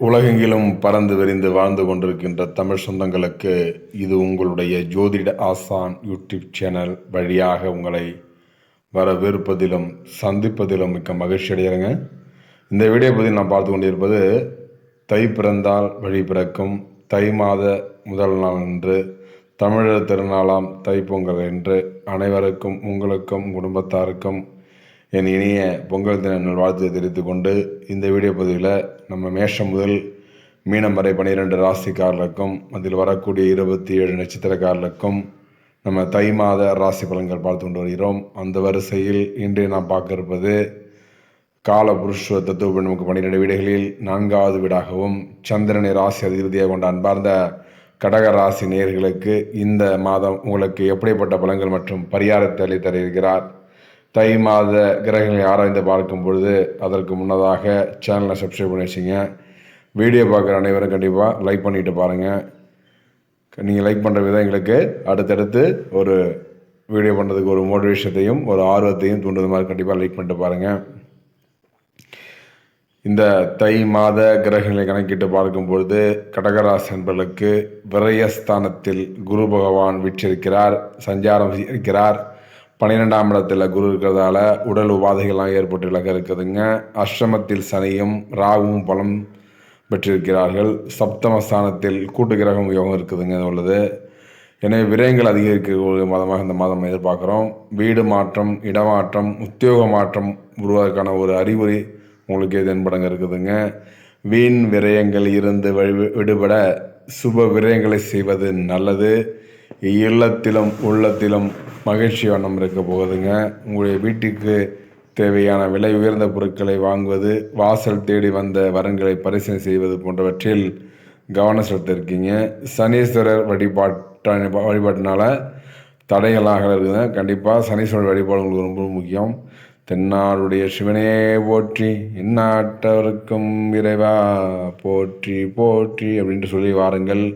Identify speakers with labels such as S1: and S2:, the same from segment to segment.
S1: உலகெங்கிலும் பறந்து விரிந்து வாழ்ந்து கொண்டிருக்கின்ற தமிழ் சொந்தங்களுக்கு இது உங்களுடைய ஜோதிட ஆசான் யூடியூப் சேனல் வழியாக உங்களை வரவேற்பதிலும் சந்திப்பதிலும் மிக்க மகிழ்ச்சி அடைகிறேங்க. இந்த வீடியோ பற்றி நான் பார்த்து கொண்டிருப்பது தை பிறந்தால் வழி பிறக்கும் தை மாத முதல் நாள் என்று தமிழர் திருநாளாம் தைப்பொங்கல் என்று அனைவருக்கும் உங்களுக்கும் குடும்பத்தாருக்கும் என் இனிய பொங்கல் தின நல்வாழ்த்துயை தெரிவித்துக் கொண்டு இந்த வீடியோ பதிவில் நம்ம மேஷம் முதல் மீனம் வரை பன்னிரெண்டு ராசிக்காரர்களுக்கும் அதில் வரக்கூடிய இருபத்தி ஏழு நட்சத்திரக்காரர்களுக்கும் நம்ம தை மாத ராசி பலன்கள் பார்த்து கொண்டு வருகிறோம். அந்த வரிசையில் இன்று நாம் பார்க்க இருப்பது கால புருஷ தத்துவ நமக்கு பன்னிரெண்டு வீடுகளில் நான்காவது வீடாகவும் சந்திரனை ராசி அதிபதியாக கொண்ட அன்பார்ந்த கடக ராசி நேயர்களுக்கு இந்த மாதம் உங்களுக்கு எப்படிப்பட்ட பலன்கள் மற்றும் பரிகாரத்தை அளித்து தர இருக்கிறார்? தை மாத கிரகங்களை ஆராய்ந்து பார்க்கும் பொழுது அதற்கு முன்னதாக சேனலை சப்ஸ்கிரைப் பண்ணி வச்சுங்க வீடியோ பார்க்குற அனைவரும் கண்டிப்பாக லைக் பண்ணிட்டு பாருங்கள் நீங்கள் லைக் பண்ணுற விதம் எங்களுக்கு அடுத்தடுத்து ஒரு வீடியோ பண்ணுறதுக்கு ஒரு மோட்டிவேஷத்தையும் ஒரு ஆர்வத்தையும் தூண்டுறது மாதிரி கண்டிப்பாக லைக் பண்ணிட்டு பாருங்கள் இந்த தை மாத கிரகங்களை கணக்கிட்டு பார்க்கும் பொழுது கடகராசி என்பர்களுக்கு விரயஸ்தானத்தில் குரு பகவான் வீற்றிருக்கிறார் சஞ்சாரம் இருக்கிறார். பன்னிரெண்டாம் இடத்துல குரு இருக்கிறதால உடல் உபாதைகள்லாம் ஏற்பட்டு விலக இருக்குதுங்க அஷ்டமத்தில் சனியும் ராகுவும் பலம் பெற்றிருக்கிறார்கள். சப்தமஸ்தானத்தில் கூட்டு கிரகம் யோகம் இருக்குதுங்க உள்ளது. எனவே விரயங்கள் அதிகரிக்கக்கூடிய மாதமாக இந்த மாதம் எதிர்பார்க்குறோம். வீடு மாற்றம் இடமாற்றம் உத்தியோக மாற்றம் உருவாதற்கான ஒரு அறிகுறி உங்களுக்கு தென்படங்க இருக்குதுங்க. வீண் விரயங்கள் இருந்து வழி- விடுபட சுப விரயங்களை செய்வது நல்லது. இல்லத்திலும் உள்ளத்திலும் மகிழ்ச்சி வண்ணம் இருக்க போகுதுங்க. உங்களுடைய வீட்டுக்கு தேவையான விலை உயர்ந்த பொருட்களை வாங்குவது வாசல் தேடி வந்த வரன்களை பரிசீலனை செய்வது போன்றவற்றில் கவனம் செலுத்த இருக்கீங்க. சனீஸ்வரர் வழிபாட்ட வழிபாட்டினால தடைகளாக இருக்குதுங்க. கண்டிப்பாக சனீஸ்வரர் வழிபாடு உங்களுக்கு ரொம்ப முக்கியம். தென்னாருடைய சிவனையே போற்றி இந்நாட்டவருக்கும் இறைவா போற்றி போற்றி அப்படின்ட்டு சொல்லி வாருங்கள்.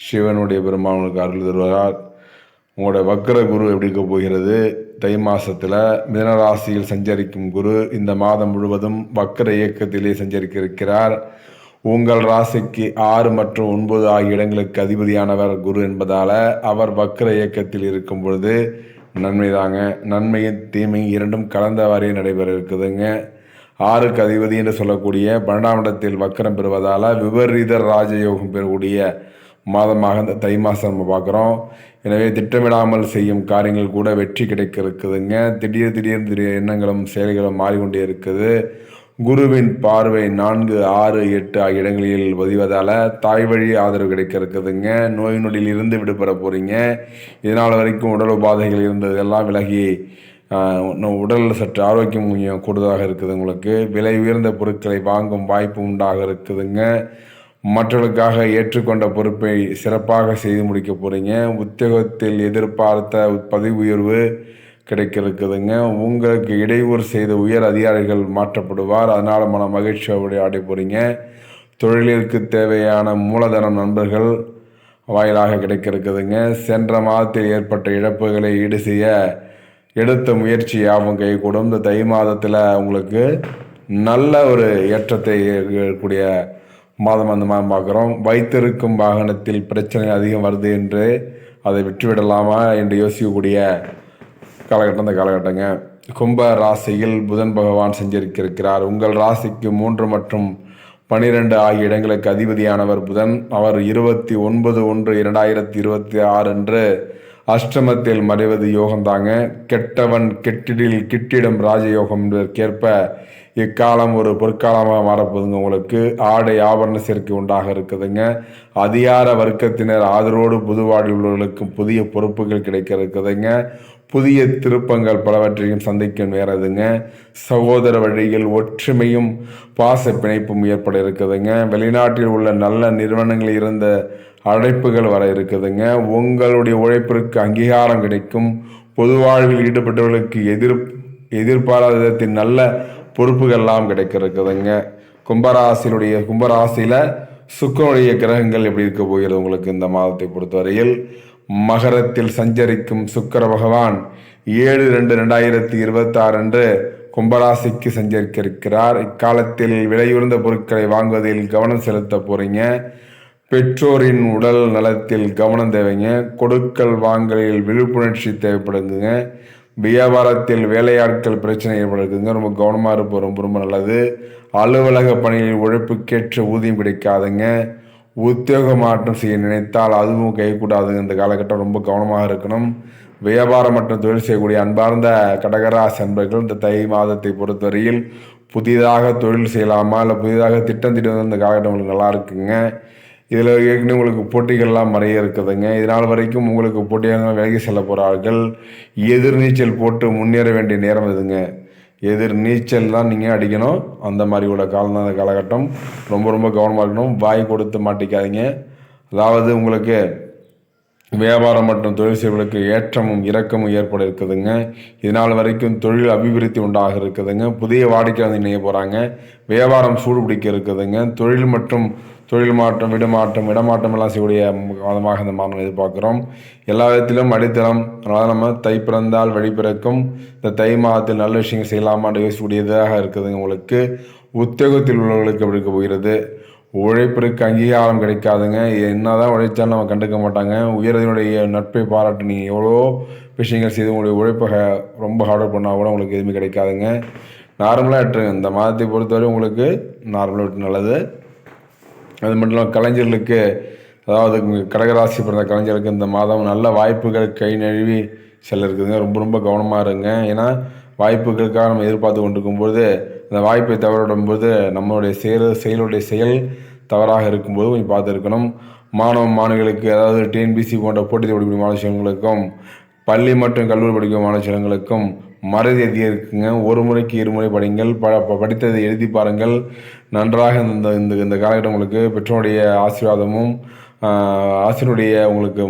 S1: சிவனுடைய பெருமானுக்கு அருள் தருவார். உங்களோட வக்கர குரு எப்படி இருக்க போகிறது? தை மாதத்தில் மிதனராசியில் சஞ்சரிக்கும் குரு இந்த மாதம் முழுவதும் வக்கர இயக்கத்திலே சஞ்சரிக்க இருக்கிறார் உங்கள் ராசிக்கு ஆறு மற்றும் ஒன்பது ஆகிய இடங்களுக்கு அதிபதியானவர் குரு என்பதால் அவர் வக்கர இயக்கத்தில் இருக்கும் பொழுது நன்மை தாங்க. நன்மையும் தீமையும் இரண்டும் கலந்தவாறே நடைபெற இருக்குதுங்க. ஆறுக்கு அதிபதி என்று சொல்லக்கூடிய பன்னெண்டாம் இடத்தில் வக்கரம் பெறுவதால் விபரீத ராஜயோகம் பெறக்கூடிய மாதமாக இந்த தை மாதம் நம்ம பார்க்குறோம். எனவே திட்டமிடாமல் செய்யும் காரியங்கள் கூட வெற்றி கிடைக்க இருக்குதுங்க திடீர் திடீர் திடீர் எண்ணங்களும் செயல்களும் மாறிக்கொண்டே இருக்குது. குருவின் பார்வை நான்கு ஆறு எட்டு ஆகிய இடங்களில் பதிவதால் தாய் வழி ஆதரவு கிடைக்க இருக்குதுங்க நோய் நொடியில் இருந்து விடுபட போகிறீங்க இதனால் வரைக்கும் உடல் உபாதைகள் இருந்ததெல்லாம் விலகி உடல் சற்று ஆரோக்கியம் கொஞ்சம் கூடுதலாக இருக்குது உங்களுக்கு. விலை உயர்ந்த பொருட்களை வாங்கும் வாய்ப்பு உண்டாக இருக்குதுங்க. மற்றவர்களுக்காக ஏற்றுக்கொண்ட பொறுப்பை சிறப்பாக செய்து முடிக்க போகிறீங்க உத்தியோகத்தில் எதிர்பார்த்த பதவி உயர்வு கிடைக்க இருக்குதுங்க உங்களுக்கு இடையூறு செய்த உயர் அதிகாரிகள் மாற்றப்படுவார். அதனால் மன மகிழ்ச்சியோடு ஆடை போகிறீங்க தொழிலிற்கு தேவையான மூலதனம் நண்பர்கள் வாயிலாக கிடைக்க இருக்குதுங்க சென்ற மாதத்தில் ஏற்பட்ட இழப்புகளை ஈடு செய்ய எடுத்த முயற்சி யாவும் கைகூடும். இந்த தை மாதத்தில் உங்களுக்கு நல்ல ஒரு ஏற்றத்தை கூடிய மாதம் அந்த மாதிரி பார்க்குறோம். வைத்திருக்கும் வாகனத்தில் பிரச்சனை அதிகம் வருது என்று அதை விட்டுவிடலாமா என்று யோசிக்கக்கூடிய காலகட்டம் இந்த காலகட்டங்க. கும்ப ராசியில் புதன் பகவான் செஞ்சிருக்கிறார் உங்கள் ராசிக்கு மூன்று மற்றும் பனிரெண்டு ஆகிய இடங்களுக்கு அதிபதியானவர் புதன். அவர் இருபத்தி ஒன்பது ஒன்று இரண்டாயிரத்தி இருபத்தி ஆறு அன்று அஷ்டமத்தில் மறைவது யோகம்தாங்க கெட்டவன் கெட்டிடில் கிட்டிடம் ராஜயோகம் என்பதற்கேற்ப இக்காலம் ஒரு பொற்காலமாக மாறப்போகுதுங்க உங்களுக்கு. ஆடை ஆபரண சேர்க்கை உண்டாக இருக்குதுங்க. அதிகார வர்க்கத்தினர் ஆதரவோடு புதுவாடி உள்ளவர்களுக்கு புதிய பொறுப்புகள் கிடைக்க இருக்குதுங்க. புதிய திருப்பங்கள் பலவற்றையும் சந்திக்க நேரதுங்க. சகோதர வழியில் ஒற்றுமையும் பாச பிணைப்பும் ஏற்பட இருக்குதுங்க. வெளிநாட்டில் உள்ள நல்ல நிறுவனங்களில் இருந்த அழைப்புகள் வர இருக்குதுங்க. உங்களுடைய உழைப்பிற்கு அங்கீகாரம் கிடைக்கும். பொது வாழ்வில் ஈடுபட்டவர்களுக்கு எதிர் எதிர்பாராத விதத்தின் நல்ல பொறுப்புகள்லாம் கிடைக்க இருக்குதுங்க கும்பராசினுடைய கும்பராசியில் சுக்கனுடைய கிரகங்கள் எப்படி இருக்க போகிறது உங்களுக்கு இந்த மாதத்தை பொறுத்தவரையில்? மகரத்தில் சஞ்சரிக்கும் சுக்கர பகவான் ஏழு ரெண்டு ரெண்டாயிரத்தி இருபத்தாறு அன்று கும்பராசிக்கு சஞ்சரிக்க இருக்கிறார். இக்காலத்தில் விலையுறந்த பொருட்களை வாங்குவதில் கவனம் செலுத்த போறீங்க. பெற்றோரின் உடல் நலத்தில் கவனம் தேவைங்க. கொடுக்கல் வாங்கலில் விழிப்புணர்ச்சி தேவைப்படுதுங்க. வியாபாரத்தில் வேலையாட்கள் பிரச்சனை ஏற்படுதுங்க. ரொம்ப கவனமாக இருப்போம். ரொம்ப ரொம்ப நல்லது. அலுவலக பணியில் உழைப்புக்கேற்ற ஊதியம் கிடைக்காதுங்க. உத்தியோக மாற்றம் செய்ய நினைத்தால் அதுவும் கைகூடாதுங்க இந்த காலகட்டம் ரொம்ப கவனமாக இருக்கணும். வியாபாரம் மற்றும் தொழில் செய்யக்கூடிய அன்பார்ந்த கடகராசி அன்பர்கள் இந்த தை மாதத்தை பொறுத்தவரையில் புதிதாக தொழில் செய்யலாமா? இல்லை புதிதாக திட்டம் திட்டம் இந்த காலகட்டம் உங்களுக்கு நல்லா இருக்குங்க. இதில் ஏற்கனவே உங்களுக்கு போட்டிகள்லாம் நிறைய இருக்குதுங்க. இதனால் வரைக்கும் உங்களுக்கு போட்டியாக விலகி செல்ல போகிறார்கள் எதிர்நீச்சல் போட்டு முன்னேற வேண்டிய நேரம் இதுங்க. எதிர் நீச்சல் தான் நீங்கள் அடிக்கணும். அந்த மாதிரி உள்ள காலம் அந்த காலகட்டம் ரொம்ப ரொம்ப கவனமாக இருக்கணும். வாய் கொடுத்து மாட்டிக்காதீங்க. அதாவது உங்களுக்கு வியாபாரம் மற்றும் தொழில் செய்வர்களுக்கு ஏற்றமும் இறக்கமும் ஏற்பட இருக்குதுங்க. இதனால் வரைக்கும் தொழில் அபிவிருத்தி உண்டாக இருக்குதுங்க. புதிய வாடிக்கையாளர் இணைய போகிறாங்க வியாபாரம் சூடு பிடிக்க இருக்குதுங்க. தொழில் மற்றும் தொழில் மாற்றம் விடுமாற்றம் இடமாற்றம் எல்லாம் செய்யக்கூடிய மாதமாக இந்த மாதம் எதிர்பார்க்குறோம். எல்லா விதத்திலும் அடித்தளம் அதனால் நம்ம தை பிறந்தால் வழி பிறக்கும். இந்த தை மாதத்தில் நல்ல விஷயங்கள் செய்யலாமான்னு யோசிக்கக்கூடியதாக இருக்குதுங்க உங்களுக்கு. உத்தியோகத்தில் உள்ளவர்களுக்கு எப்படி இருக்க போகிறது? உழைப்பிற்கு அங்கீகாரம் கிடைக்காதுங்க. என்ன தான் உழைச்சாலும் நம்ம கண்டுக்க மாட்டாங்க. உயரதினுடைய நட்பை பாராட்டு நீங்கள் எவ்வளோ விஷயங்கள் செய்து உங்களுடைய உழைப்பை ரொம்ப ஹார்ட் பண்ணால் கூட உங்களுக்கு எதுவுமே கிடைக்காதுங்க. நார்மலாக விட்டுருங்க இந்த மாதத்தை பொறுத்தவரை உங்களுக்கு நார்மலாக விட்டு நல்லது. அது மட்டும் இல்லாமல் கலைஞர்களுக்கு அதாவது கடகராசி பிறந்த கலைஞர்களுக்கு இந்த மாதம் நல்ல வாய்ப்புகள் கை நழுவி செல்ல இருக்குதுங்க ரொம்ப ரொம்ப கவனமாக இருங்க. ஏன்னா வாய்ப்புகளுக்காக நம்ம எதிர்பார்த்து கொண்டிருக்கும்போது அந்த வாய்ப்பை தவறிடும்போது நம்மளுடைய செயல் செயலுடைய செயல் தவறாக இருக்கும்போது கொஞ்சம் பார்த்து இருக்கணும் மாணவ மாணவிகளுக்கு அதாவது டிஎன்பிசி போன்ற போட்டி படிக்கும் மாணவர்களுக்கும் பள்ளி மற்றும் கல்லூரி படிக்கும் மாணவர்களுக்கும் மறதி அதிகம் இருக்குங்க ஒரு முறைக்கு இருமுறை படிங்கள். ப படித்ததை எழுதி பாருங்கள். நன்றாக இந்த இந்த இந்த காலகட்டம் உங்களுக்கு பெற்றோருடைய ஆசீர்வாதமும் ஆசிரியருடைய உங்களுக்கு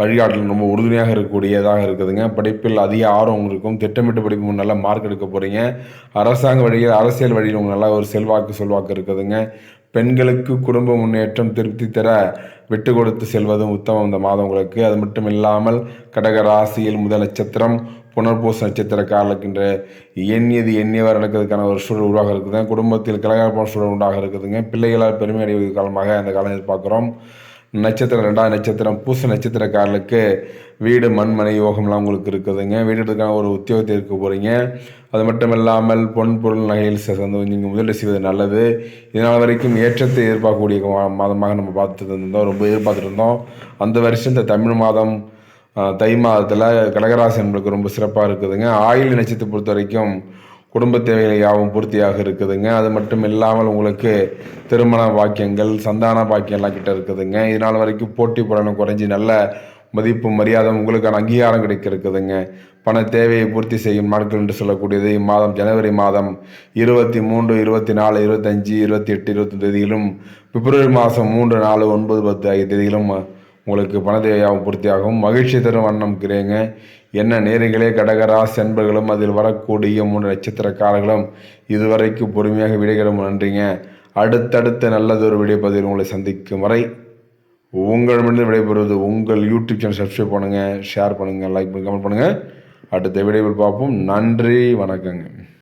S1: வழிகாட்டல் ரொம்ப உறுதுணையாக இருக்கக்கூடியதாக இருக்குதுங்க. படிப்பில் அதிக ஆர்வம் இருக்கும். திட்டமிட்டு படிப்பு நல்ல மார்க் எடுக்க போகிறீங்க அரசாங்க வழியில் அரசியல் வழியில் உங்களுக்கு நல்ல ஒரு செல்வாக்கு செல்வாக்கு இருக்குதுங்க. பெண்களுக்கு குடும்ப முன்னேற்றம் திருப்தி தர விட்டு கொடுத்து செல்வதும் உத்தமம் இந்த மாதம் உங்களுக்கு. அது மட்டும் இல்லாமல் கடக ராசியில் முதல் நட்சத்திரம் புனர்பூச நட்சத்திரக்காரர் இருக்கின்ற எண்ணியது எண்ணியவர் நடக்கிறதுக்கான ஒரு சூழல் உருவாக இருக்குதுங்க. குடும்பத்தில் கலகலப்பான சூழல் உண்டாக இருக்குதுங்க. பிள்ளைகளால் பெருமை அடைவது காலமாக அந்த காலம் எதிர்பார்க்குறோம். நட்சத்திரம் ரெண்டாவது நட்சத்திரம் பூச நட்சத்திரக்காரர்களுக்கு வீடு மண்மனை யோகம்லாம் உங்களுக்கு இருக்குதுங்க. வீடுக்கான ஒரு உத்தியோகத்தை இருக்க போகிறீங்க அது மட்டும் இல்லாமல் பொன் பொருள் நகையில் சேர்ந்து நீங்கள் முதலீடு செய்வது நல்லது. இதனால் வரைக்கும் ஏற்றத்தை எதிர்பார்க்கக்கூடிய மாதமாக நம்ம பார்த்துட்டு இருந்தோம் ரொம்ப எதிர்பார்த்துட்டு இருந்தோம் அந்த வருஷம் இந்த தமிழ் மாதம் தை மாதத்தில் கடகராசி நம்மளுக்கு ரொம்ப சிறப்பாக இருக்குதுங்க. ஆயுள் நட்சத்திரத்தை பொறுத்த வரைக்கும் குடும்ப தேவைகள் யாவும் பூர்த்தியாக இருக்குதுங்க. அது மட்டும் இல்லாமல் உங்களுக்கு திருமண பாக்கியங்கள் சந்தான பாக்கியம்லாம் கிட்ட இருக்குதுங்க. இதனால் வரைக்கும் போட்டி பலனும் குறைஞ்சி நல்ல மதிப்பு மரியாதை உங்களுக்கான அங்கீகாரம் கிடைக்க இருக்குதுங்க பண தேவையை பூர்த்தி செய்யும் நாட்கள் என்று சொல்லக்கூடியது இம்மாதம் ஜனவரி மாதம் இருபத்தி மூன்று இருபத்தி நாலு இருபத்தஞ்சி இருபத்தி எட்டு இருபத்தி தேதியிலும் பிப்ரவரி மாதம் மூன்று நாலு ஒன்பது பத்து ஐந்து தேதியிலும் உங்களுக்கு பண தேவையாகவும் பூர்த்தியாகும் மகிழ்ச்சி தரும் வண்ணம் கிரேங்க என்ன நேரங்களே கடகராசி அன்பர்களும் அதில் வரக்கூடிய மூன்று நட்சத்திரக்காரர்களும் இதுவரைக்கும் பொறுமையாக விடைகிடும் நன்றிங்க. அடுத்தடுத்த நல்லதொரு விடைப்பதில் உங்களை சந்திக்கும் வரை உங்கள் உங்களிடமிருந்து விடைபெறுவது உங்கள் யூடியூப் சேனல் சப்ஸ்கிரைப் பண்ணுங்கள் ஷேர் பண்ணுங்கள் லைக் பண்ணி கமெண்ட் பண்ணுங்கள் அடுத்த விடைவில் பார்ப்போம். நன்றி வணக்கங்க.